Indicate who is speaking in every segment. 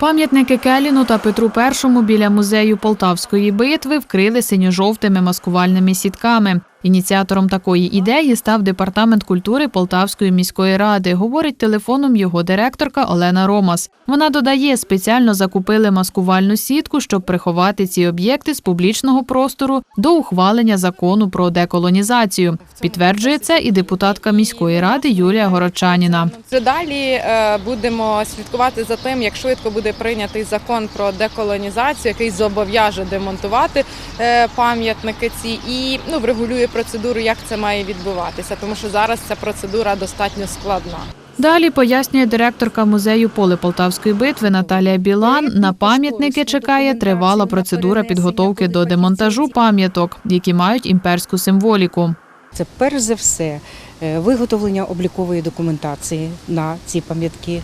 Speaker 1: Пам'ятники Келіну та Петру І біля музею Полтавської битви вкрили синьо-жовтими маскувальними сітками. Ініціатором такої ідеї став департамент культури Полтавської міської ради, говорить телефоном його директорка Олена Ромас. Вона додає, спеціально закупили маскувальну сітку, щоб приховати ці об'єкти з публічного простору до ухвалення закону про деколонізацію. Підтверджує це і депутатка міської ради Юлія Горочаніна.
Speaker 2: Вже далі е, будемо слідкувати за тим, як швидко буде прийнятий закон про деколонізацію, який зобов'яже демонтувати е, пам'ятники ці і ну врегулює процедуру, як це має відбуватися, тому що зараз ця процедура достатньо складна.
Speaker 1: Далі пояснює директорка музею поле Полтавської битви Наталія Білан. На пам'ятники чекає тривала процедура підготовки до демонтажу пам'яток, які мають імперську символіку.
Speaker 3: Це перш за все е, виготовлення облікової документації на ці пам'ятки,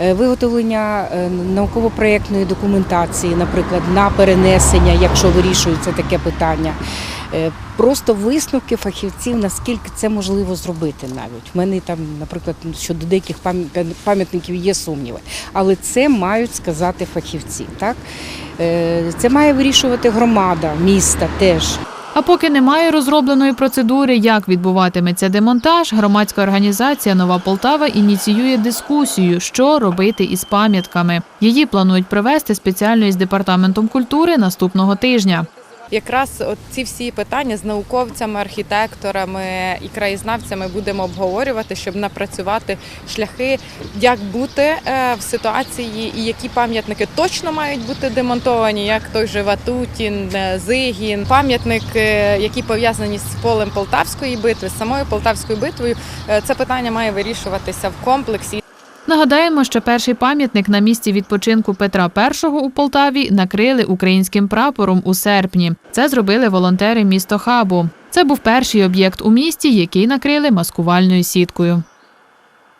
Speaker 3: е, виготовлення е, науково-проєктної документації, наприклад, на перенесення, якщо вирішується таке питання. Е, Просто висновки фахівців, наскільки це можливо зробити навіть. У мене там, наприклад, щодо деяких пам'ят- пам'ятників є сумніви. Але це мають сказати фахівці. Так? Е, Це має вирішувати громада міста теж.
Speaker 1: А поки немає розробленої процедури, як відбуватиметься демонтаж, громадська організація Нова Полтава ініціює дискусію, що робити із пам'ятками. Її планують провести спеціально із департаментом культури наступного тижня.
Speaker 2: Якраз от ці всі питання з науковцями, архітекторами і краєзнавцями будемо обговорювати, щоб напрацювати шляхи, як бути е, в ситуації, і які пам'ятники точно мають бути демонтовані, як той же Ватутін, е, Зигін, пам'ятники, які пов'язані з полем Полтавської битви, з самою Полтавською битвою. Е, Це питання має вирішуватися в комплексі.
Speaker 1: Нагадаємо, що перший пам'ятник на місці відпочинку Петра І у Полтаві накрили українським прапором у серпні. Це зробили волонтери місто Хабу. Це був перший об'єкт у місті, який накрили маскувальною сіткою.